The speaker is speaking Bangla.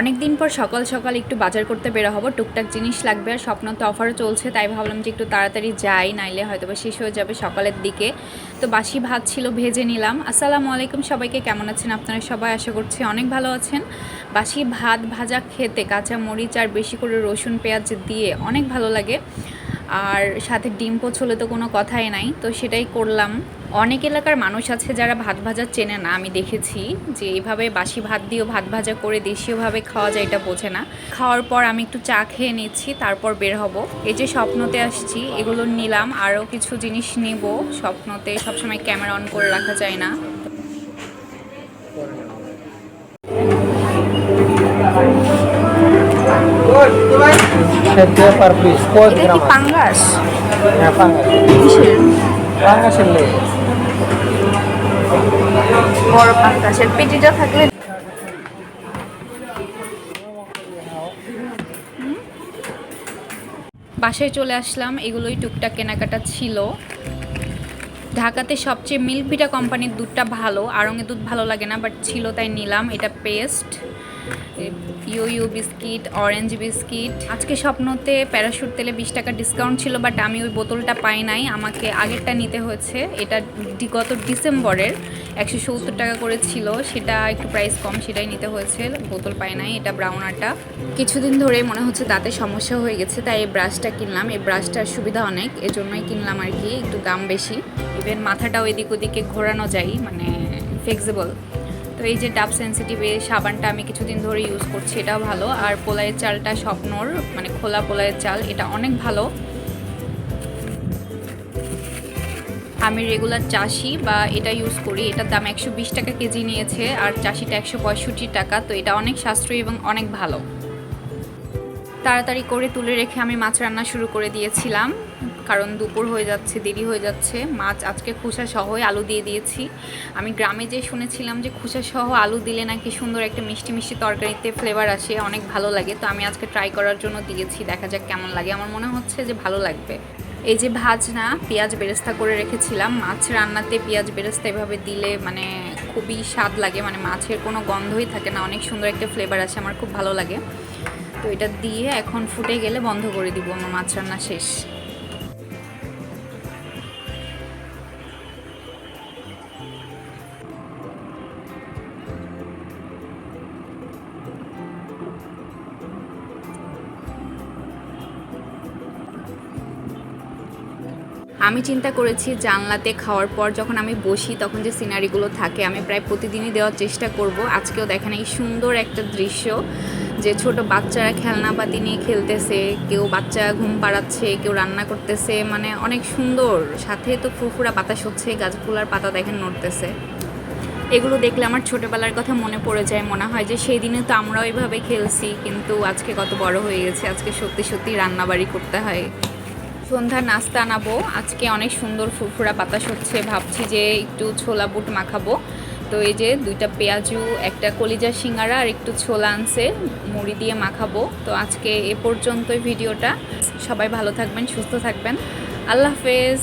অনেক দিন পর সকাল সকাল একটু বাজার করতে বেরো হব, টুকটাক জিনিস লাগবে আর স্বপ্ন তো অফারও চলছে, তাই ভাবলাম যে একটু তাড়াতাড়ি যাই, নাইলে হয়তো বা শেষ হয়ে যাবে সকালের দিকে। তো বাসি ভাত ছিল, ভেজে নিলাম। আসসালামু আলাইকুম সবাইকে, কেমন আছেন আপনারা সবাই? আশা করছি অনেক ভালো আছেন। বাসি ভাত ভাজা খেতে কাঁচা মরিচ আর বেশি করে রসুন, পেঁয়াজ দিয়ে অনেক ভালো লাগে। আর সাথে ডিম পোচ হলে তো কোনো কথাই নাই, তো সেটাই করলাম। অনেক এলাকার মানুষ আছে যারা ভাত ভাজা চেনে না, আমি দেখেছি যে এইভাবে বাসি ভাত দিয়েও ভাত ভাজা করে দেশীয়ভাবে খাওয়া যায় এটা বোঝে না। খাওয়ার পর আমি একটু চা খেয়ে নিচ্ছি, তারপর বের হব। এই যে স্বপ্নতে আসছি, এগুলো নিলাম, আরও কিছু জিনিস নিব। স্বপ্নতে সবসময় ক্যামেরা অন করে রাখা যায় না। সেদ্ধ পার পিস কত এটা গ্রাম কি পাঙ্গাস? হ্যাঁ পাঙ্গাস। কিসের? পাঙ্গাসের লেগ বড় পাঙ্গাসের পেটিটা থাকলে বাসায় চলে আসলাম এগুলোই টুকটাক কেনাকাটা ছিল। ঢাকাতে সবচেয়ে মিল্ক ভিটা কোম্পানির দুধটা ভালো আড়ঙে দুধ ভালো লাগে না বাট ছিল তাই নিলাম। এটা পেস্ট। ইউ বিস্কিট, অরেঞ্জ বিস্কিট। আজকে স্বপ্নতে প্যারাশুট তেলে বিশ টাকা ডিসকাউন্ট ছিল বাট আমি ওই বোতলটা পাই নাই। আমাকে আগেরটা নিতে হয়েছে। এটা গত ডিসেম্বরের একশো সত্তর টাকা করে ছিল। সেটা একটু প্রাইস কম, সেটাই নিতে হয়েছে। বোতল পাই নাই, এটা ব্রাউনারটা কিছুদিন ধরে মনে হচ্ছে দাঁতে সমস্যা হয়ে গেছে, তাই এই ব্রাশটা কিনলাম। এই ব্রাশটার সুবিধা অনেক, এজন্যই কিনলাম আর কি, একটু দাম বেশি। ইভেন মাথাটাও এদিক ওদিকে ঘোরানো যায় মানে ফ্লেক্সিবল তো এই যে ডাব সেন্সিটিভ সাবানটা আমি কিছুদিন ধরে ইউজ করছি, এটাও ভালো। আর পোলাইয়ের চালটা স্বপ্নর মানে খোলা পোলাইয়ের চাল, এটা অনেক ভালো। আমি রেগুলার চাষি বা এটা ইউজ করি, এটার দাম একশো বিশ টাকা কেজি নিয়েছে, আর চাষিটা একশো পঁয়ষট্টি টাকা, তো এটা অনেক সাশ্রয়ী এবং অনেক ভালো। তাড়াতাড়ি করে তুলে রেখে আমি মাছ রান্না শুরু করে দিয়েছিলাম। কারণ দুপুর হয়ে যাচ্ছে, দেরি হয়ে যাচ্ছে। মাছ আজকে খোসা সহই আলু দিয়ে দিয়েছি। আমি গ্রামে যে শুনেছিলাম যে খোসা সহ আলু দিলে নাকি সুন্দর একটা মিষ্টি মিষ্টি তরকারিতে ফ্লেভার আসে, অনেক ভালো লাগে। তো আমি আজকে ট্রাই করার জন্য দিয়েছি, দেখা যাক কেমন লাগে। আমার মনে হচ্ছে যে ভালো লাগবে। এই যে ভাজনা, পেঁয়াজ বেরেস্তা করে রেখেছিলাম। মাছ রান্নাতে পেঁয়াজ বেরেস্তা এভাবে দিলে মানে খুবই স্বাদ লাগে। মানে মাছের কোনো গন্ধই থাকে না, অনেক সুন্দর একটা ফ্লেভার আসে, আমার খুব ভালো লাগে। তো এটা দিয়ে এখন ফুটে গেলে বন্ধ করে দিব, আমার মাছ রান্না শেষ। আমি চিন্তা করেছি জানলাতে খাওয়ার পর যখন আমি বসি তখন যে সিনারিগুলো থাকে, আমি প্রায় প্রতিদিনই দেওয়ার চেষ্টা করব। আজকেও দেখেন এই সুন্দর একটা দৃশ্য যে ছোট বাচ্চারা খেলনাপাতি নিয়ে খেলতেছে, কেউ বাচ্চা ঘুম পাড়াচ্ছে, কেউ রান্না করতেছে মানে অনেক সুন্দর। সাথে তো ফুরফুরা বাতাস হচ্ছে, গাছগুলার পাতা দেখেন নড়তেছে। এগুলো দেখলে আমার ছোটোবেলার কথা মনে পড়ে যায়, মনে হয় যে সেই দিনে তো আমরাও এইভাবে খেলছি, কিন্তু আজকে কত বড় হয়ে গেছে, আজকে সত্যি সত্যি রান্নাবাড়ি করতে হয়। সন্ধ্যা নাস্তা আনাবো। আজকে অনেক সুন্দর ফুরফুরা বাতাস হচ্ছে। ভাবছি যে একটু ছোলা বুট মাখাবো। তো এই যে দুইটা পেঁয়াজু, একটা কলিজা সিঙ্গারা আর একটু ছোলা আনছে, মুড়ি দিয়ে মাখাবো। তো আজকে এ পর্যন্তই ভিডিওটা। সবাই ভালো থাকবেন, সুস্থ থাকবেন। আল্লাহ হাফেজ।